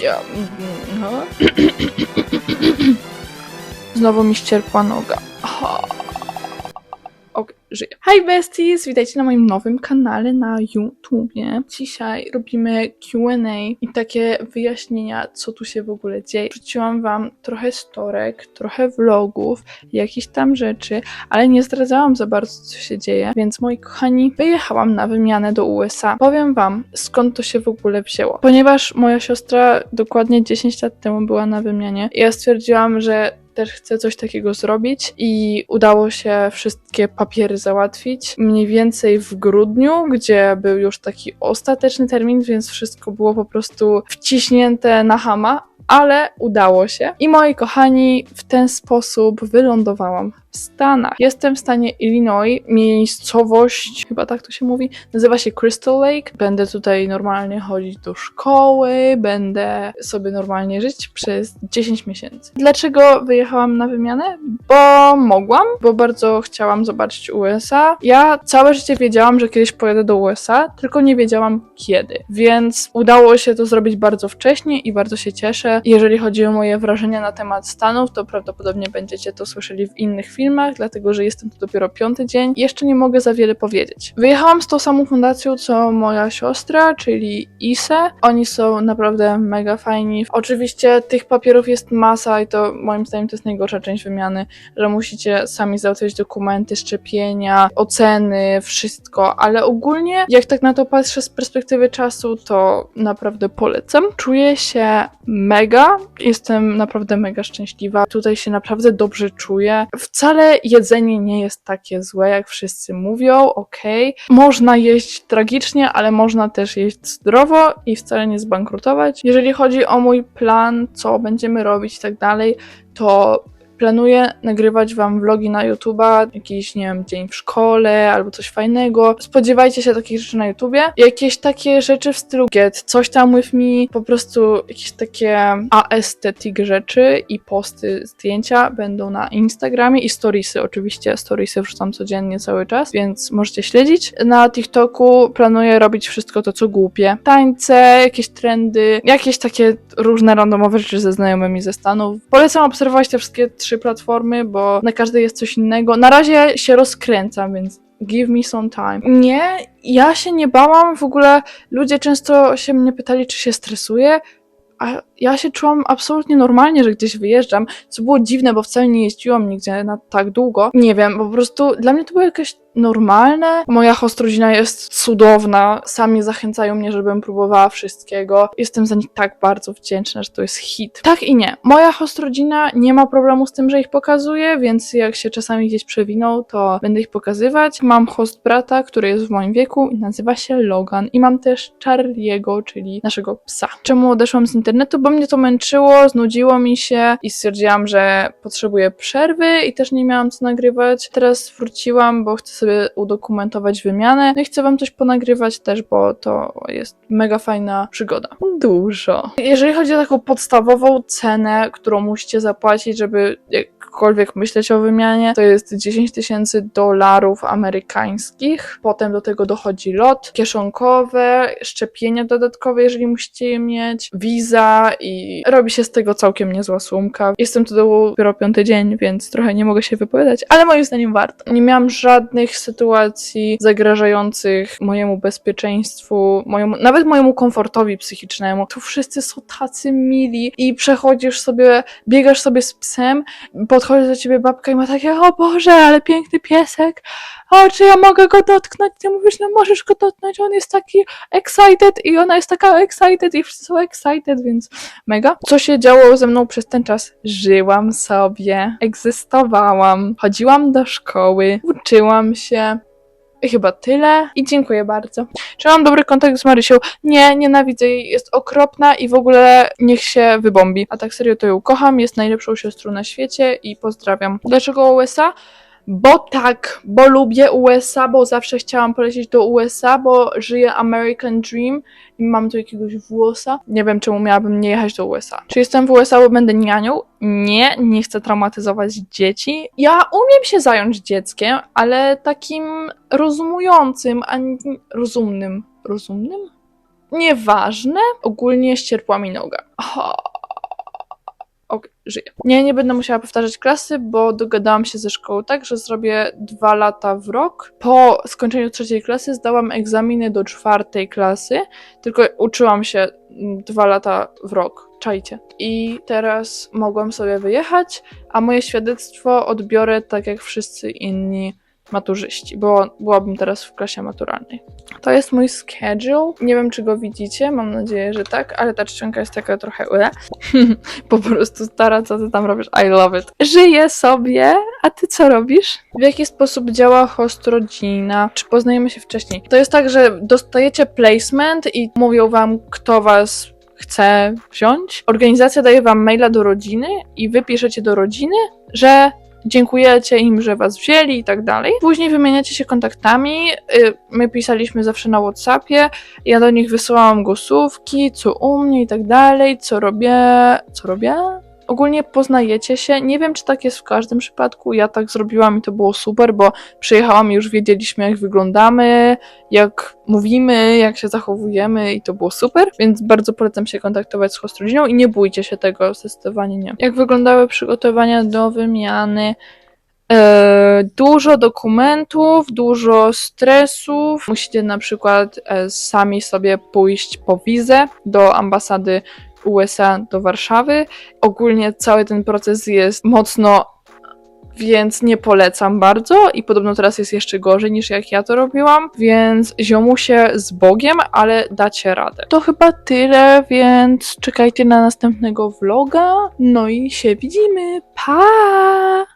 Ja, mhm, no. Znowu mi ścierpła noga. Żyję. Hi besties, witajcie na moim nowym kanale na YouTubie. Dzisiaj robimy Q&A i takie wyjaśnienia, co tu się w ogóle dzieje. Wrzuciłam wam trochę storek, trochę vlogów, jakieś tam rzeczy, ale nie zdradzałam za bardzo, co się dzieje, więc moi kochani, wyjechałam na wymianę do USA. Powiem wam, skąd to się w ogóle wzięło. Ponieważ moja siostra dokładnie 10 lat temu była na wymianie, ja stwierdziłam, że też chcę coś takiego zrobić i udało się wszystkie papiery załatwić mniej więcej w grudniu, gdzie był już taki ostateczny termin, więc wszystko było po prostu wciśnięte na hama, ale udało się. I moi kochani, w ten sposób wylądowałam Stanach. Jestem w stanie Illinois, miejscowość, chyba tak to się mówi, nazywa się Crystal Lake. Będę tutaj normalnie chodzić do szkoły, będę sobie normalnie żyć przez 10 miesięcy. Dlaczego wyjechałam na wymianę? Bo mogłam, bo bardzo chciałam zobaczyć USA. Ja całe życie wiedziałam, że kiedyś pojadę do USA, tylko nie wiedziałam kiedy. Więc udało się to zrobić bardzo wcześnie i bardzo się cieszę. Jeżeli chodzi o moje wrażenia na temat Stanów, to prawdopodobnie będziecie to słyszeli w innych filmach, dlatego że jestem tu dopiero piąty dzień. Jeszcze nie mogę za wiele powiedzieć. Wyjechałam z tą samą fundacją, co moja siostra, czyli ISE. Oni są naprawdę mega fajni. Oczywiście tych papierów jest masa i to moim zdaniem to jest najgorsza część wymiany, że musicie sami załatwiać dokumenty, szczepienia, oceny, wszystko, ale ogólnie jak tak na to patrzę z perspektywy czasu, to naprawdę polecam. Czuję się mega, jestem naprawdę mega szczęśliwa. Tutaj się naprawdę dobrze czuję. Wcale jedzenie nie jest takie złe, jak wszyscy mówią, okej. Można jeść tragicznie, ale można też jeść zdrowo i wcale nie zbankrutować. Jeżeli chodzi o mój plan, co będziemy robić i tak dalej, to planuję nagrywać wam vlogi na YouTube'a, jakiś, nie wiem, dzień w szkole albo coś fajnego. Spodziewajcie się takich rzeczy na YouTubie. Jakieś takie rzeczy w stylu get, coś tam with me, po prostu jakieś takie aesthetic rzeczy i posty, zdjęcia będą na Instagramie i storiesy oczywiście. Storiesy wrzucam codziennie cały czas, więc możecie śledzić. Na TikToku planuję robić wszystko to, co głupie. Tańce, jakieś trendy, jakieś takie różne randomowe rzeczy ze znajomymi ze Stanów. Polecam obserwować te wszystkie trzy platformy, bo na każdej jest coś innego. Na razie się rozkręcam, więc give me some time. Nie, ja się nie bałam. W ogóle ludzie często się mnie pytali, czy się stresuję. A ja się czułam absolutnie normalnie, że gdzieś wyjeżdżam, co było dziwne, bo wcale nie jeździłam nigdzie na tak długo. Nie wiem, po prostu dla mnie to było jakieś normalne. Moja hostrodzina jest cudowna. Sami zachęcają mnie, żebym próbowała wszystkiego. Jestem za nich tak bardzo wdzięczna, że to jest hit. Tak i nie. Moja hostrodzina nie ma problemu z tym, że ich pokazuję, więc jak się czasami gdzieś przewiną, to będę ich pokazywać. Mam host brata, który jest w moim wieku i nazywa się Logan. I mam też Charlie'ego, czyli naszego psa. Czemu odeszłam z internetu? Bo mnie to męczyło, znudziło mi się i stwierdziłam, że potrzebuję przerwy i też nie miałam co nagrywać. Teraz wróciłam, bo chcę sobie udokumentować wymianę. No i chcę wam coś ponagrywać też, bo to jest mega fajna przygoda. Dużo. Jeżeli chodzi o taką podstawową cenę, którą musicie zapłacić, żeby jakkolwiek myśleć o wymianie, to jest 10 tysięcy dolarów amerykańskich. Potem do tego dochodzi lot, kieszonkowe, szczepienia dodatkowe, jeżeli musicie je mieć, wiza i robi się z tego całkiem niezła sumka. Jestem tu dopiero piąty dzień, więc trochę nie mogę się wypowiadać, ale moim zdaniem warto. Nie miałam żadnych sytuacji zagrażających mojemu bezpieczeństwu, mojemu, nawet mojemu komfortowi psychicznemu. Tu wszyscy są tacy mili i przechodzisz sobie, biegasz sobie z psem, podchodzi do ciebie babka i ma takie, o Boże, ale piękny piesek, o, czy ja mogę go dotknąć? Ty mówisz, no możesz go dotknąć, on jest taki excited i ona jest taka excited i wszyscy są excited, więc mega. Co się działo ze mną przez ten czas? Żyłam sobie, egzystowałam, chodziłam do szkoły, uczyłam się. I chyba tyle. I dziękuję bardzo. Czy mam dobry kontakt z Marysią? Nie, nienawidzę jej. Jest okropna i w ogóle niech się wybombi. A tak serio to ją kocham. Jest najlepszą siostrą na świecie i pozdrawiam. Dlaczego USA? Bo tak, bo lubię USA, bo zawsze chciałam polecieć do USA, bo żyję American Dream i mam tu jakiegoś włosa. Nie wiem, czemu miałabym nie jechać do USA. Czy jestem w USA, bo będę nianią? Nie, nie chcę traumatyzować dzieci. Ja umiem się zająć dzieckiem, ale takim rozumującym, a nie rozumnym. Rozumnym? Nieważne. Ogólnie ścierpła mi noga. O, Ok, żyję. Nie, nie będę musiała powtarzać klasy, bo dogadałam się ze szkołą tak, że zrobię dwa lata w rok. Po skończeniu trzeciej klasy zdałam egzaminy do czwartej klasy, tylko uczyłam się mm, dwa lata w rok. Czajcie. I teraz mogłam sobie wyjechać, a moje świadectwo odbiorę tak jak wszyscy inni maturzyści, bo byłabym teraz w klasie maturalnej. To jest mój schedule. Nie wiem, czy go widzicie, mam nadzieję, że tak, ale ta czcionka jest taka trochę ule. po prostu stara, co ty tam robisz? I love it. Żyję sobie, a ty co robisz? W jaki sposób działa host rodzina? Czy poznajemy się wcześniej? To jest tak, że dostajecie placement i mówią wam, kto was chce wziąć. Organizacja daje wam maila do rodziny i wy piszecie do rodziny, że dziękujecie im, że was wzięli i tak dalej. Później wymieniacie się kontaktami. Y, My pisaliśmy zawsze na WhatsAppie. Ja do nich wysyłałam głosówki, co u mnie i tak dalej, co robię. Co robię? Ogólnie poznajecie się. Nie wiem, czy tak jest w każdym przypadku. Ja tak zrobiłam i to było super, bo przyjechałam i już wiedzieliśmy, jak wyglądamy, jak mówimy, jak się zachowujemy i to było super. Więc bardzo polecam się kontaktować z host rodziną i nie bójcie się tego, zdecydowanie nie. Jak wyglądały przygotowania do wymiany? E, dużo dokumentów, dużo stresów. Musicie na przykład e, sami sobie pójść po wizę do ambasady USA do Warszawy. Ogólnie cały ten proces jest mocno, więc nie polecam bardzo i podobno teraz jest jeszcze gorzej niż jak ja to robiłam, więc ziomusie z Bogiem, ale dacie radę. To chyba tyle, więc czekajcie na następnego vloga. No i się widzimy. Pa!